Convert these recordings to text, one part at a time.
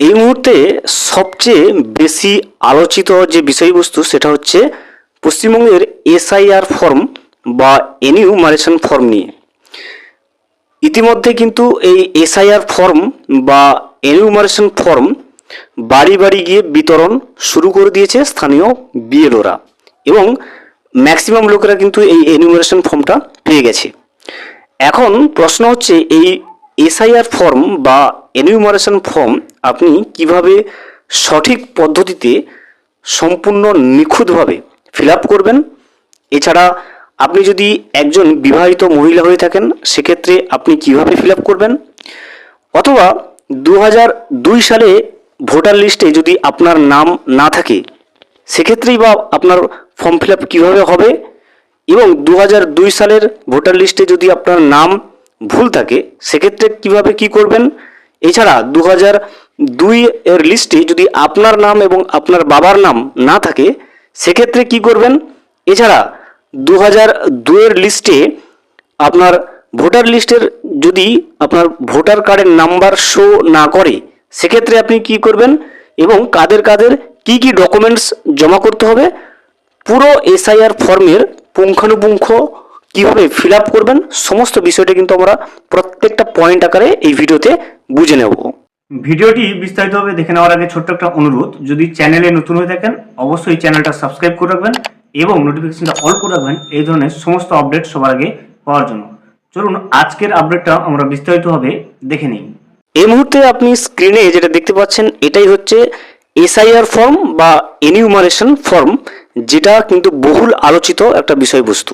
এই মুহূর্তে সবচেয়ে বেশি আলোচিত যে বিষয়বস্তু সেটা হচ্ছে পশ্চিমবঙ্গের এসআইআর ফর্ম বা এনিউমারেশন ফর্ম নিয়ে। ইতিমধ্যে কিন্তু এই এসআইআর ফর্ম বা এনিউমারেশন ফর্ম বাড়ি বাড়ি গিয়ে বিতরণ শুরু করে দিয়েছে স্থানীয় বিএলওরা এবং ম্যাক্সিমাম লোকেরা কিন্তু এই এনিউমারেশন ফর্মটা পেয়ে গেছে। এখন প্রশ্ন হচ্ছে এই এসআইআর ফর্ম বা এনিউমারেশন ফর্ম আপনি কীভাবে সঠিক পদ্ধতিতে সম্পূর্ণ নিখুঁতভাবে ফিল আপ করবেন? এছাড়া আপনি যদি একজন বিবাহিত মহিলা হয়ে থাকেন, সেক্ষেত্রে আপনি কীভাবে ফিল আপ করবেন? অথবা দু দুই সালে ভোটার লিস্টে যদি আপনার নাম না থাকে, সেক্ষেত্রেই বা আপনার ফর্ম ফিল আপ কীভাবে হবে? এবং দু সালের ভোটার লিস্টে যদি আপনার নাম ভুল থাকে, সেক্ষেত্রে কীভাবে কি করবেন? এছাড়া দু হাজার দুই এর লিস্টে যদি আপনার নাম এবং আপনার বাবার নাম না থাকে, সেক্ষেত্রে কি করবেন? এছাড়া দু হাজার দুইয়ের লিস্টে আপনার ভোটার লিস্টের যদি আপনার ভোটার কার্ডের নাম্বার শো না করে, সেক্ষেত্রে আপনি কি করবেন? এবং কাদের কাদের কি কি ডকুমেন্টস জমা করতে হবে? পুরো এসআইআর ফর্মের পুঙ্খানুপুঙ্খ কীভাবে ফিল আপ করবেন সমস্ত বিষয়টা কিন্তু আমরা প্রত্যেকটা পয়েন্ট আকারে এই ভিডিওতে বুঝে নেব। ভিডিওটি বিস্তারিতভাবে দেখে নেওয়ার আগে ছোট্ট একটা অনুরোধ যদি চ্যানেলে নতুন হয়ে থাকেন অবশ্যই চ্যানেলটা সাবস্ক্রাইব করে রাখবেন এবং নোটিফিকেশনটা অল করে রাখবেন এই ধরনের সমস্ত আপডেট সবার আগে পাওয়ার জন্য। চলুন আজকের আপডেটটা আমরা বিস্তারিতভাবে দেখে নিই। এই মুহূর্তে আপনি স্ক্রিনে যেটা দেখতে পাচ্ছেন এটাই হচ্ছে এসআইআর ফর্ম বা এনিউমারেশন ফর্ম যেটা কিন্তু বহুল আলোচিত একটা বিষয়বস্তু।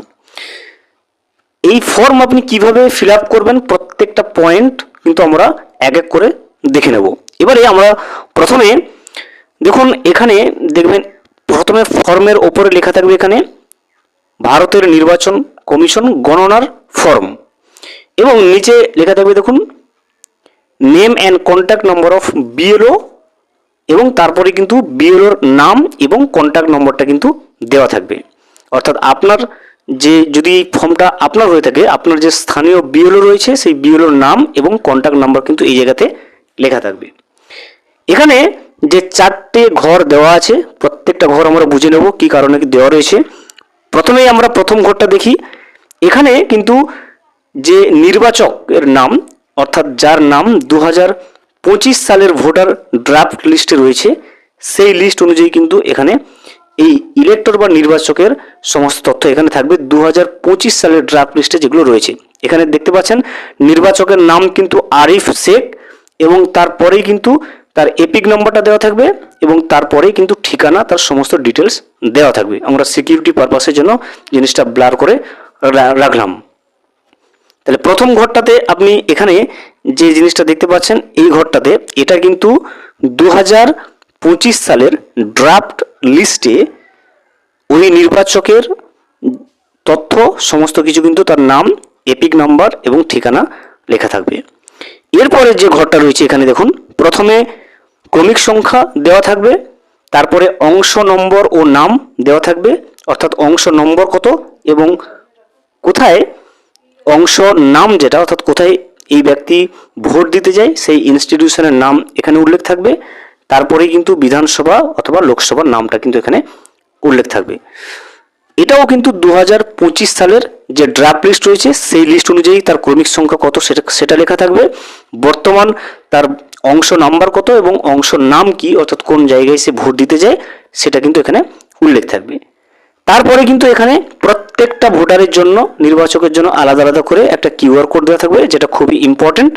এই ফর্ম আপনি কীভাবে ফিল আপ করবেন প্রত্যেকটা পয়েন্ট কিন্তু আমরা এক এক করে দেখে নেব। এবারে আমরা প্রথমে দেখুন এখানে দেখবেন প্রথমে ফর্মের ওপরে লেখা থাকবে এখানে, ভারতের নির্বাচন কমিশন গণনার ফর্ম এবং নিচে লেখা থাকবে দেখুন name and contact number of BLO এবং তারপরে কিন্তু বিএলওর নাম এবং কন্ট্যাক্ট নম্বরটা কিন্তু দেওয়া থাকবে। অর্থাৎ আপনার যে যদি এই ফর্মটা আপনার হয়ে থাকে, আপনার যে স্থানীয় বিএলও রয়েছে, সেই বিএলওর নাম এবং কন্ট্যাক্ট নাম্বার কিন্তু এই জায়গাতে লেখা থাকবে। এখানে যে চারটে ঘর দেওয়া আছে, প্রত্যেকটা ঘর আমরা বুঝে নেব কি কারণে কি দেওয়া রয়েছে। প্রথমেই আমরা প্রথম ঘরটা দেখি। এখানে কিন্তু যে নির্বাচকের নাম, অর্থাৎ যার নাম দু সালের ভোটার ড্রাফট লিস্টে রয়েছে, সেই লিস্ট অনুযায়ী কিন্তু এখানে এই ইলেক্টর বা নির্বাচকের সমস্ত তথ্য এখানে থাকবে। দু পঁচিশ সালের ড্রাফট লিস্টে যেগুলো রয়েছে। এখানে দেখতে পাচ্ছেন, নির্বাচকের নাম কিন্তু আরিফ শেখ এবং তারপরেই কিন্তু তার এপিক নম্বরটা দেওয়া থাকবে এবং তারপরেই কিন্তু ঠিকানা, তার সমস্ত ডিটেলস দেওয়া থাকবে। আমরা সিকিউরিটি পারপাসের জন্য জিনিসটা ব্লার করে রাখলাম। তাহলে প্রথম ঘরটাতে আপনি এখানে যে জিনিসটা দেখতে পাচ্ছেন, এই ঘরটাতে এটা কিন্তু দু হাজার পঁচিশ সালের ড্রাফট লিস্টে ওই নির্বাচকের তথ্য, সমস্ত কিছু কিন্তু তার নাম, এপিক নাম্বার এবং ঠিকানা লেখা থাকবে। এরপরে যে ঘরটা রয়েছে এখানে দেখুন, প্রথমে ক্রমিক সংখ্যা দেওয়া থাকবে, তারপরে অংশ নম্বর ও নাম দেওয়া থাকবে, অর্থাৎ অংশ নম্বর কত এবং কোথায় অংশ নাম যেটা, অর্থাৎ কোথায় এই ব্যক্তি ভোট দিতে যায়, সেই ইনস্টিটিউশনের নাম এখানে উল্লেখ থাকবে। তারপরেই কিন্তু বিধানসভা অথবা লোকসভার নামটা কিন্তু এখানে উল্লেখ থাকবে। এটাও কিন্তু দু হাজার পঁচিশ সালের যে ড্রাফট লিস্ট রয়েছে, সেই লিস্ট অনুযায়ী তার ক্রমিক সংখ্যা কত সেটা সেটা লেখা থাকবে। বর্তমান তার অংশ নাম্বার কত এবং অংশ নাম কি, অর্থাৎ কোন জায়গায় সে ভোট দিতে যায়, সেটা কিন্তু এখানে উল্লেখ থাকবে। তারপরে কিন্তু এখানে প্রত্যেকটা ভোটারের জন্য, নির্বাচকের জন্য আলাদা আলাদা করে একটা কিউআর কোড দেওয়া থাকবে, যেটা খুবই ইম্পর্টেন্ট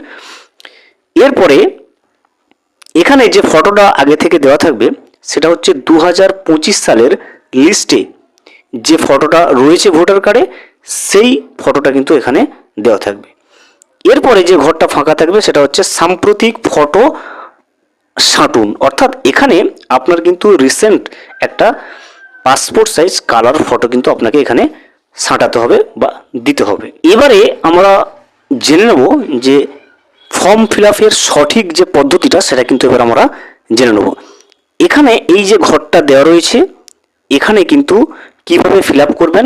এরপরে এখানে যে ফটোটা আগে থেকে দেওয়া থাকবে, সেটা হচ্ছে দু হাজার পঁচিশ সালের লিস্টে যে ফটোটা রয়েছে ভোটার কার্ডে, সেই ফটোটা কিন্তু এখানে দেওয়া থাকবে। এরপরে যে ঘরটা ফাঁকা থাকবে, সেটা হচ্ছে সাম্প্রতিক ফটো সাঁটুন। অর্থাৎ এখানে আপনার কিন্তু রিসেন্ট একটা পাসপোর্ট সাইজ কালার ফটো কিন্তু আপনাকে এখানে সাঁটাতে হবে বা দিতে হবে। এবারে আমরা জেনে নেব যে ফর্ম ফিল আপের সঠিক যে পদ্ধতিটা, সেটা কিন্তু এবার আমরা জেনে নেব। এখানে এই যে ঘরটা দেওয়া রয়েছে, এখানে কিন্তু কীভাবে ফিল আপ করবেন,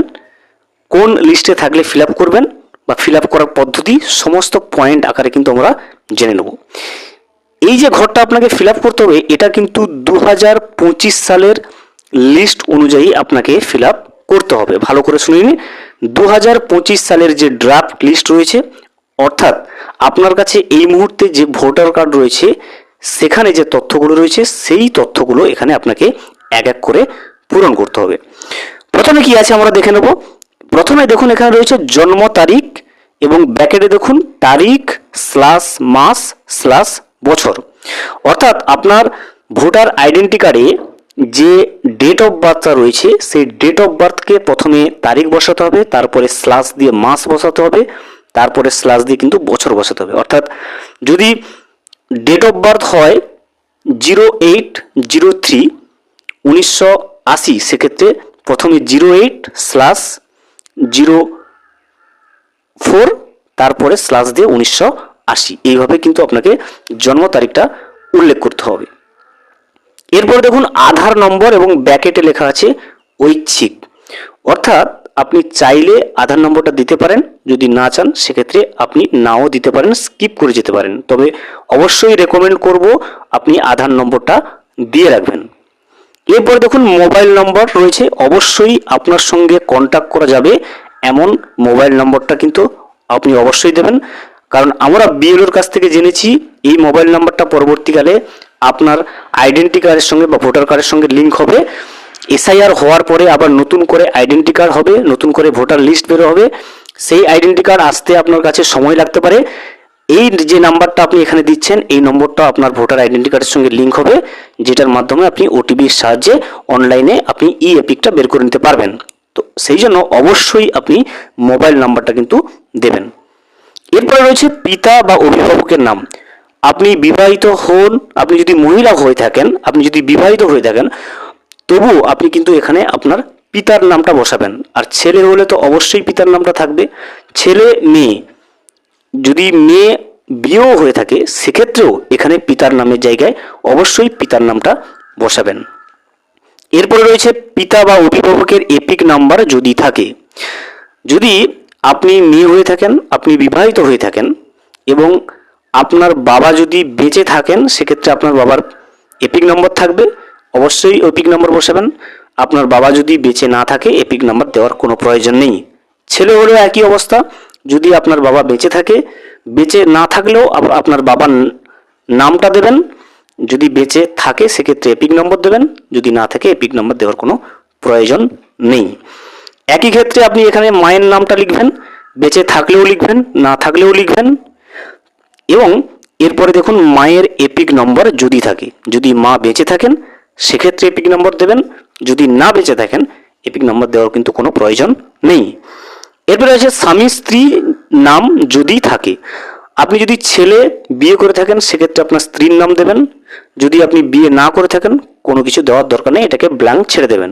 কোন লিস্টে থাকলে ফিল আপ করবেন, বা ফিল আপ করার পদ্ধতি, সমস্ত পয়েন্ট আকারে কিন্তু আমরা জেনে নেব। এই যে ঘরটা আপনাকে ফিল আপ করতে হবে, এটা কিন্তু দু হাজার পঁচিশ সালের লিস্ট অনুযায়ী আপনাকে ফিল আপ করতে হবে। ভালো করে শুনে নিন দু সালের যে ড্রাফট লিস্ট রয়েছে অর্থাৎ আপনার কাছে এই মুহূর্তে যে ভোটার কার্ড রয়েছে, সেখানে যে তথ্যগুলো রয়েছে, সেই তথ্যগুলো এখানে আপনাকে এক এক করে পূরণ করতে হবে। প্রথমে কি আছে আমরা দেখে নেব। প্রথমে দেখুন, এখানে রয়েছে জন্ম তারিখ এবং ব্যাকেটে দেখুন, তারিখ স্ল্যাশ মাস স্ল্যাশ বছর। অর্থাৎ আপনার ভোটার আইডেন্টি কার্ডে যে ডেট অফ বার্থটা রয়েছে, সেই ডেট অফ বার্থকে প্রথমে তারিখ বসাতে হবে, তারপরে স্ল্যাশ দিয়ে মাস বসাতে হবে তারপরে স্ল্যাশ দিয়ে কিন্তু বছর বসাতে হবে। অর্থাৎ যদি ডেট অফ বার্থ হয় জিরো এইট জিরো থ্রি উনিশশো আশি, সেক্ষেত্রে প্রথমে zero eight slash zero four তারপরে স্ল্যাশ দিয়ে উনিশশো আশি। এইভাবে কিন্তু আপনাকে জন্ম তারিখটা উল্লেখ করতে হবে। এরপর দেখুন আধার নম্বর এবং ব্যাকেটে লেখা আছে ঐচ্ছিক। অর্থাৎ আপনি চাইলে আধার নম্বরটা দিতে পারেন, যদি না চান, সেক্ষেত্রে আপনি নাও দিতে পারেন, স্কিপ করে যেতে পারেন। তবে অবশ্যই রেকমেন্ড করব আপনি আধার নম্বরটা দিয়ে রাখবেন। এরপর দেখুন, মোবাইল নম্বর রয়েছে। অবশ্যই আপনার সঙ্গে কন্ট্যাক্ট করা যাবে। এমন মোবাইল নম্বরটা কিন্তু আপনি অবশ্যই দেবেন। কারণ আমরা বিএলওর কাছ থেকে জেনেছি, এই মোবাইল নাম্বারটা পরবর্তীকালে আপনার আইডেন্টি কার্ডের সঙ্গে বা ভোটার কার্ডের সঙ্গে লিঙ্ক হবে। এসআইআর হওয়ার পরে আবার নতুন করে আইডেন্টি কার্ড হবে, নতুন করে ভোটার লিস্ট বেরো হবে। সেই আইডেন্টি কার্ড আসতে আপনার কাছে সময় লাগতে পারে। এই যে নাম্বারটা আপনি এখানে দিচ্ছেন, এই নম্বরটা আপনার ভোটার আইডেন্টি কার্ডের সঙ্গে লিঙ্ক হবে, যেটার মাধ্যমে আপনি ওটিপির সাহায্যে অনলাইনে আপনি ই এপিকটা বের করে নিতে পারবেন। তো সেই জন্য অবশ্যই আপনি মোবাইল নাম্বারটা কিন্তু দেবেন। এরপরে রয়েছে পিতা বা অভিভাবকের নাম। আপনি বিবাহিত হন, আপনি যদি মহিলা হয়ে থাকেন, আপনি যদি বিবাহিত হয়ে থাকেন তবু আপনি কিন্তু এখানে আপনার পিতার নামটা বসাবেন। আর ছেলে হলে তো অবশ্যই পিতার নামটা থাকবে। ছেলে, মেয়ে, যদি মেয়ে বিয়েও হয়ে থাকে, সেক্ষেত্রেও এখানে পিতার নামের জায়গায় অবশ্যই পিতার নামটা বসাবেন। এরপরে রয়েছে পিতা বা অভিভাবকের এপিক নাম্বার যদি থাকে। যদি আপনি মেয়ে হয়ে থাকেন, আপনি বিবাহিত হয়ে থাকেন এবং আপনার বাবা যদি বেঁচে থাকেন, সেক্ষেত্রে আপনার বাবার এপিক নম্বর থাকবে। অবশ্যই এপিক নম্বর বসাবেন। আপনার বাবা যদি বেঁচে না থাকে, এপিক নাম্বার দেওয়ার কোনো প্রয়োজন নেই। ছেলে হলেও একই অবস্থা। যদি আপনার বাবা বেঁচে থাকে, বেঁচে না থাকলেও আপ- আপনার বাবার নামটা দেবেন। যদি বেঁচে থাকে, সেক্ষেত্রে এপিক নম্বর দেবেন। যদি না থাকে, এপিক নম্বর দেওয়ার কোনো প্রয়োজন নেই। একই ক্ষেত্রে আপনি এখানে মায়ের নামটা লিখবেন। বেঁচে থাকলেও লিখবেন, না থাকলেও লিখবেন। এবং এরপরে দেখুন, মায়ের এপিক নম্বর যদি থাকে, যদি মা বেঁচে থাকেন সেক্ষেত্রে এপিক নম্বর দেবেন। যদি না বেঁচে থাকেন, এপিক নম্বর দেওয়ার কিন্তু কোনো প্রয়োজন নেই। এরপরে আছে স্বামী স্ত্রী নাম যদি থাকে, আপনি যদি ছেলে বিয়ে করে থাকেন, সেক্ষেত্রে আপনার স্ত্রীর নাম দেবেন। যদি আপনি বিয়ে না করে থাকেন, কোনো কিছু দেওয়ার দরকার নেই, এটাকে ব্ল্যাঙ্ক ছেড়ে দেবেন।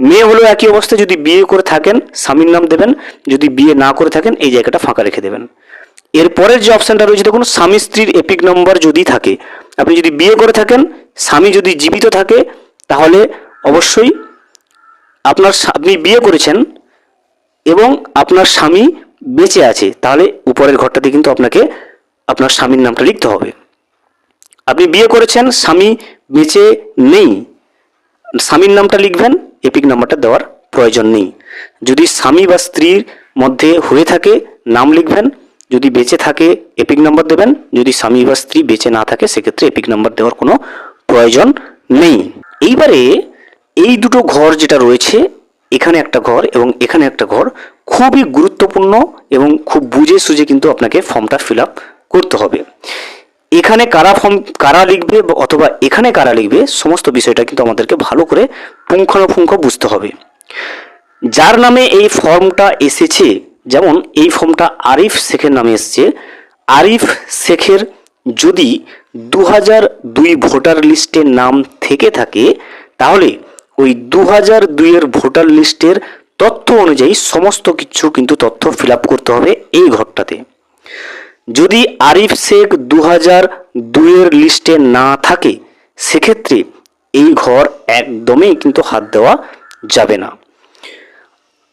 মেয়ে হলেও একই অবস্থা যদি বিয়ে করে থাকেন, স্বামীর নাম দেবেন। যদি বিয়ে না করে থাকেন, এই জায়গাটা ফাঁকা রেখে দেবেন। এরপরের যে অপশানটা রয়েছে, দেখুন, স্বামী স্ত্রীর এপিক নম্বর যদি থাকে আপনি যদি বিয়ে করে থাকেন, স্বামী যদি জীবিত থাকে, তাহলে অবশ্যই আপনার আপনি বিয়ে করেছেন এবং আপনার স্বামী বেঁচে আছে, তাহলে উপরের ঘরটাতে কিন্তু আপনাকে আপনার স্বামীর নামটা লিখতে হবে। আপনি বিয়ে করেছেন, স্বামী বেঁচে নেই, স্বামীর নামটা লিখবেন, এপিক নাম্বারটা দেওয়ার প্রয়োজন নেই। যদি স্বামী বা স্ত্রীর মধ্যে হয়ে থাকে, নাম লিখবেন যদি বেঁচে থাকে এপিক নাম্বার দেবেন। যদি স্বামী বা স্ত্রী বেঁচে না থাকে, সেক্ষেত্রে এপিক নাম্বার দেওয়ার কোনো প্রয়োজন নেই। এইবারে এই দুটো ঘর যেটা রয়েছে, এখানে একটা ঘর এবং এখানে একটা ঘর খুবই গুরুত্বপূর্ণ এবং খুব বুঝে সুঝে কিন্তু আপনাকে ফর্মটা ফিল আপ করতে হবে। এখানে কারা ফর্ম কারা লিখবে অথবা এখানে কারা লিখবে, সমস্ত বিষয়টা কিন্তু আমাদেরকে ভালো করে পুঙ্খানুপুঙ্খ বুঝতে হবে। যার নামে এই ফর্মটা এসেছে যেমন এই ফর্মটা আরিফ শেখের নামে এসেছে। আরিফ শেখের যদি দু হাজার দুই ভোটার লিস্টের নাম থেকে থাকে, তাহলে ওই দু হাজার দুইয়ের ভোটার লিস্টের তথ্য অনুযায়ী সমস্ত কিছু কিন্তু তথ্য ফিল করতে হবে এই ঘরটাতে। যদি আরিফ শেখ দু হাজার দুইয়ের লিস্টে না থাকে, সেক্ষেত্রে এই ঘর একদমই কিন্তু হাত দেওয়া যাবে না।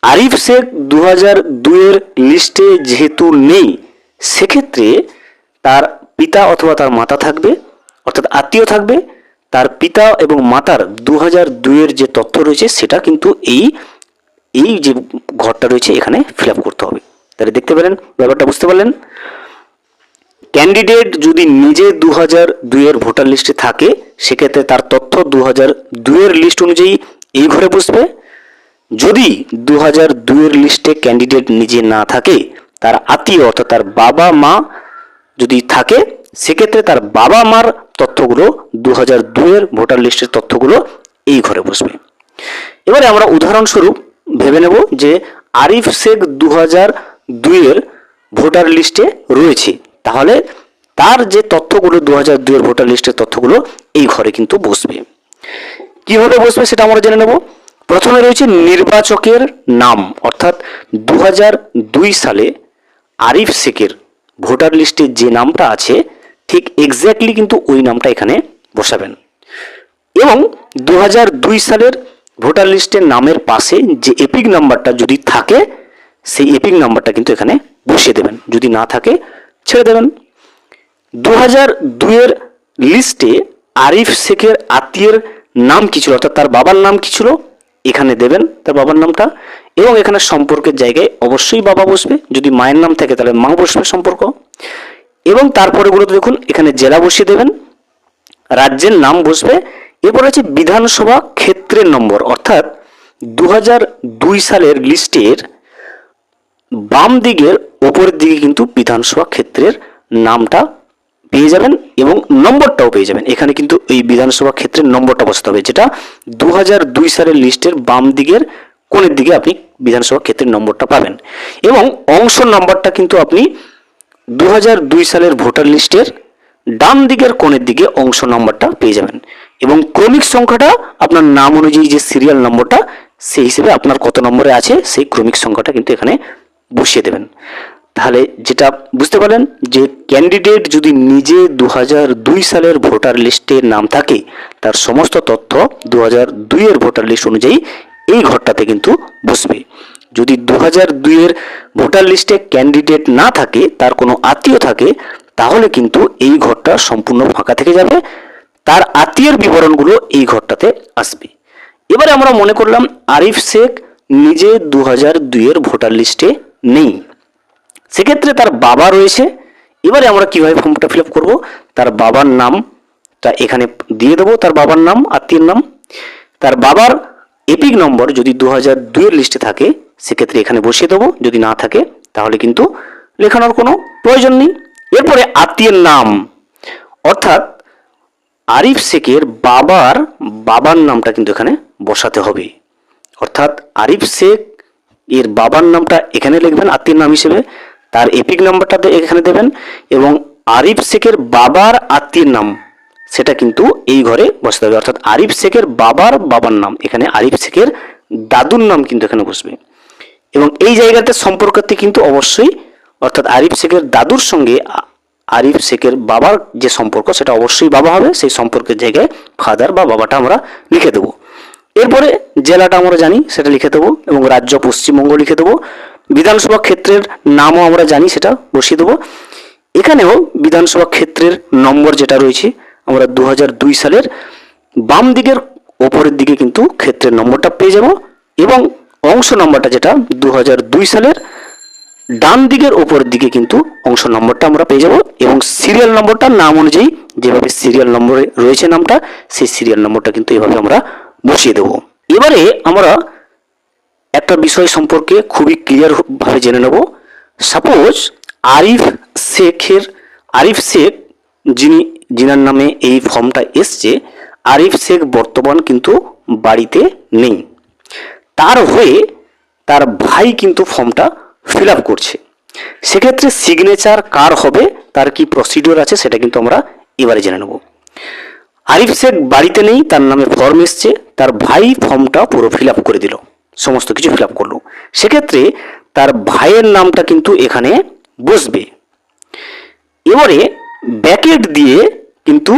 আরিফ শেখ দু হাজার দুইয়ের লিস্টে যেহেতু নেই, সেক্ষেত্রে তার পিতা অথবা তার মাতা থাকবে, অর্থাৎ আত্মীয় থাকবে। তার পিতা এবং মাতার দু হাজার দুইয়ের যে তথ্য রয়েছে, সেটা কিন্তু এই এই যে ঘরটা রয়েছে, এখানে ফিল করতে হবে। তাহলে দেখতে পেলেন, ব্যাপারটা বুঝতে পারলেন? ক্যান্ডিডেট যদি নিজে দু হাজার দুইয়ের ভোটার লিস্টে থাকে, সেক্ষেত্রে তার তথ্য দু হাজার দুইয়ের লিস্ট অনুযায়ী এই ঘরে বসবে। যদি দু হাজার দুইয়ের লিস্টে ক্যান্ডিডেট নিজে না থাকে, তার আত্মীয় অর্থাৎ তার বাবা মা যদি থাকে, সেক্ষেত্রে তার বাবা মার তথ্যগুলো দু হাজার দুইয়ের ভোটার লিস্টের তথ্যগুলো এই ঘরে বসবে। এবারে আমরা উদাহরণস্বরূপ ভেবে নেব যে আরিফ শেখ দু হাজার দুইয়ের ভোটার লিস্টে রয়েছে। তাহলে তার যে তথ্যগুলো দু হাজার দুইয়ের ভোটার লিস্টের তথ্যগুলো এই ঘরে কিন্তু বসবে। কীভাবে বসবে সেটা আমরা জেনে নেব। প্রথমে রয়েছে নির্বাচকের নাম, অর্থাৎ দু দুই সালে আরিফ শেখের ভোটার লিস্টে যে নামটা আছে, ঠিক এক্স্যাক্টলি কিন্তু ওই নামটা এখানে বসাবেন। এবং দু দুই সালের ভোটার লিস্টের নামের পাশে যে এপিক নাম্বারটা যদি থাকে, সেই এপিক নাম্বারটা কিন্তু এখানে বসিয়ে দেবেন। যদি না থাকে, ছেড়ে দেবেন। দু হাজার দুইয়ের লিস্টে আরিফ শেখের আত্মীয়ের নাম কি ছিল? অর্থাৎ তার বাবার নাম কি ছিল? এখানে দেবেন তার বাবার নামটা এবং এখানে সম্পর্কের জায়গায় অবশ্যই বাবা বসবে। যদি মায়ের নাম থাকে তাহলে মা বসবে সম্পর্ক। এবং তারপরে তারপরেগুলোতে দেখুন, এখানে জেলা বসিয়ে দেবেন, রাজ্যের নাম বসবে। এরপর আছে বিধানসভা ক্ষেত্রের নম্বর, অর্থাৎ দু দুই সালের লিস্টের বাম দিকের ওপরের দিকে কিন্তু বিধানসভা ক্ষেত্রের নামটা পেয়ে যাবেন এবং নম্বরটাও পেয়ে যাবেন। এখানে কিন্তু এই বিধানসভা ক্ষেত্রের নম্বরটা বসাতে হবে, যেটা দু সালের লিস্টের বাম দিকের কোণের দিকে আপনি বিধানসভা ক্ষেত্রের নম্বরটা পাবেন। এবং অংশ নম্বরটা কিন্তু আপনি দু সালের ভোটার লিস্টের ডান দিকের কোণের দিকে অংশ নম্বরটা পেয়ে যাবেন। এবং ক্রমিক সংখ্যাটা আপনার নাম অনুযায়ী যে সিরিয়াল নম্বরটা, সেই হিসেবে আপনার কত নম্বরে আছে, সেই ক্রমিক সংখ্যাটা কিন্তু এখানে বসিয়ে দেবেন। তাহলে যেটা বুঝতে পারলেন যে ক্যান্ডিডেট যদি নিজে দু দুই সালের ভোটার লিস্টে নাম থাকে, তার সমস্ত তথ্য দু হাজার দুইয়ের ভোটার লিস্ট অনুযায়ী এই ঘরটাতে কিন্তু বসবে। যদি দু হাজার দুইয়ের ভোটার লিস্টে ক্যান্ডিডেট না থাকে, তার কোনো আত্মীয় থাকে, তাহলে কিন্তু এই ঘরটা সম্পূর্ণ ফাঁকা থেকে যাবে। তার আত্মীয়ের বিবরণগুলো এই ঘরটাতে আসবে। এবারে আমরা মনে করলাম আরিফ শেখ নিজে দু হাজার দুইয়ের ভোটার লিস্টে নেই। সেক্ষেত্রে তার বাবা রয়েছে। এবারে আমরা কীভাবে ফর্মটা ফিল আপ করব? তার বাবার নামটা এখানে দিয়ে দেবো তার বাবার নাম, আত্মীয়ের নাম। তার বাবার এপিক নম্বর যদি দু হাজার দুইয়ের লিস্টে থাকে, সেক্ষেত্রে এখানে বসিয়ে দেবো। যদি না থাকে, তাহলে কিন্তু লেখানোর কোনো প্রয়োজন নেই। এরপরে আত্মীয়ের নাম। অর্থাৎ আরিফ শেখের বাবার বাবার নামটা কিন্তু এখানে বসাতে হবে। অর্থাৎ আরিফ শেখ এর বাবার নামটা এখানে লিখবেন, আত্মীয়ের নাম হিসেবে। তার এপিক নাম্বারটা এখানে দেবেন এবং আরিফ শেখের বাবার আত্মীয়ের নাম, সেটা কিন্তু এই ঘরে বসতে হবে। অর্থাৎ আরিফ শেখের বাবার বাবার নাম, এখানে আরিফ শেখের দাদুর নাম কিন্তু এখানে বসবে। এবং এই জায়গাতে সম্পর্কতে কিন্তু অবশ্যই, অর্থাৎ আরিফ শেখের দাদুর সঙ্গে আরিফ শেখের বাবার যে সম্পর্ক, সেটা অবশ্যই বাবা হবে। সেই সম্পর্কের জায়গায় ফাদার বা বাবাটা আমরা লিখে দেবো। এরপরে জেলাটা আমরা জানি, সেটা লিখে দেবো এবং রাজ্য পশ্চিমবঙ্গ লিখে দেবো। বিধানসভা ক্ষেত্রের নামও আমরা জানি, সেটা বসিয়ে দেবো। এখানেও বিধানসভা ক্ষেত্রের নম্বর যেটা রয়েছে, আমরা দু সালের বাম দিকের ওপরের দিকে কিন্তু ক্ষেত্রের নম্বরটা পেয়ে যাব এবং অংশ নম্বরটা যেটা দু সালের ডান দিকের ওপরের দিকে কিন্তু অংশ নম্বরটা আমরা পেয়ে যাব এবং সিরিয়াল নম্বরটা নাম অনুযায়ী যেভাবে সিরিয়াল নম্বরে রয়েছে নামটা, সেই সিরিয়াল নম্বরটা কিন্তু এভাবে আমরা বসিয়ে দেব। এবারে আমরা একটা বিষয় সম্পর্কে খুবই ক্লিয়ার ভাবে জেনে নেব। সাপোজ আরিফ শেখের, আরিফ শেখ যিনি, যিনার নামে এই ফর্মটা এসছে, আরিফ শেখ বর্তমান কিন্তু বাড়িতে নেই। তার হয়ে তার ভাই কিন্তু ফর্মটা ফিল আপ করছে। সেক্ষেত্রে সিগনেচার কার হবে, তার কি প্রসিডিওর আছে সেটা কিন্তু আমরা এবারে জেনে নেব। আরিফ শেখ বাড়িতে নেই, তার নামে ফর্ম এসছে, তার ভাই ফর্মটা পুরো ফিল আপ করে দিল। সমস্ত কিছু ফিল আপ করল। সেক্ষেত্রে তার ভাইয়ের নামটা কিন্তু এখানে বসবে। এবারে ব্যাকেট দিয়ে কিন্তু,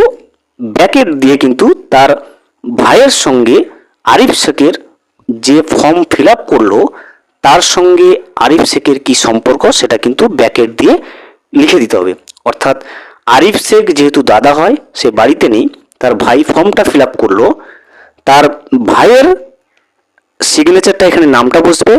ব্যাকেট দিয়ে কিন্তু তার ভাইয়ের সঙ্গে আরিফ শেখের যে ফর্ম ফিল আপ করল, তার সঙ্গে আরিফ শেখের কি সম্পর্ক সেটা কিন্তু ব্যাকেট দিয়ে লিখে দিতে হবে। অর্থাৎ আরিফ শেখ যেহেতু দাদা হয়, সে বাড়িতে নেই, তার ভাই ফর্মটা ফিল আপ করল, তার ভাইয়ের সিগনেচারটা এখানে নামটা বসবে।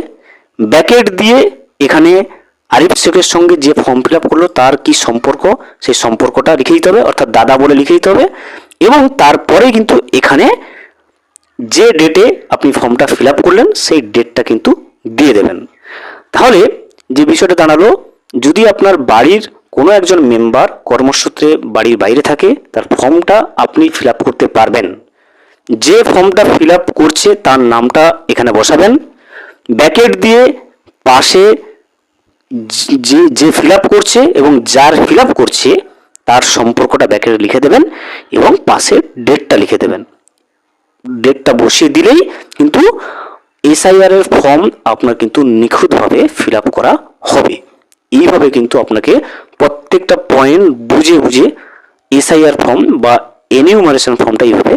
ব্যাকেট দিয়ে এখানে আরিফ শেখের সঙ্গে যে ফর্ম ফিল আপ করল, তার কি সম্পর্ক, সেই সম্পর্কটা লিখে দিতে হবে, অর্থাৎ দাদা বলে লিখে দিতে হবে। এবং তারপরে কিন্তু এখানে যে ডেটে আপনি ফর্মটা ফিল আপ করলেন, সেই ডেটটা কিন্তু দিয়ে দেবেন। তাহলে যে বিষয়টা দাঁড়াল, যদি আপনার বাড়ির কোনো একজন মেম্বার কর্মসূত্রে বাড়ির বাইরে থাকে, তার ফর্মটা আপনি ফিল আপ করতে পারবেন। যে ফর্মটা ফিল আপ করছে তার নামটা এখানে বসাবেন। ব্যাকেট দিয়ে পাশে যে- যে ফিল আপ করছে এবং যার ফিল আপ করছে তার সম্পর্কটা ব্যাকেটে লিখে দেবেন এবং পাশে ডেটটা লিখে দেবেন। ডেটটা বসিয়ে দিলেই কিন্তু এসআইআর এর ফর্ম আপনার কিন্তু নিখুঁতভাবে ফিল আপ করা হবে। এইভাবে কিন্তু আপনাকে প্রত্যেকটা পয়েন্ট বুঝে বুঝে এসআইআর ফর্ম বা এনিউমারেশন ফর্মটা এইভাবে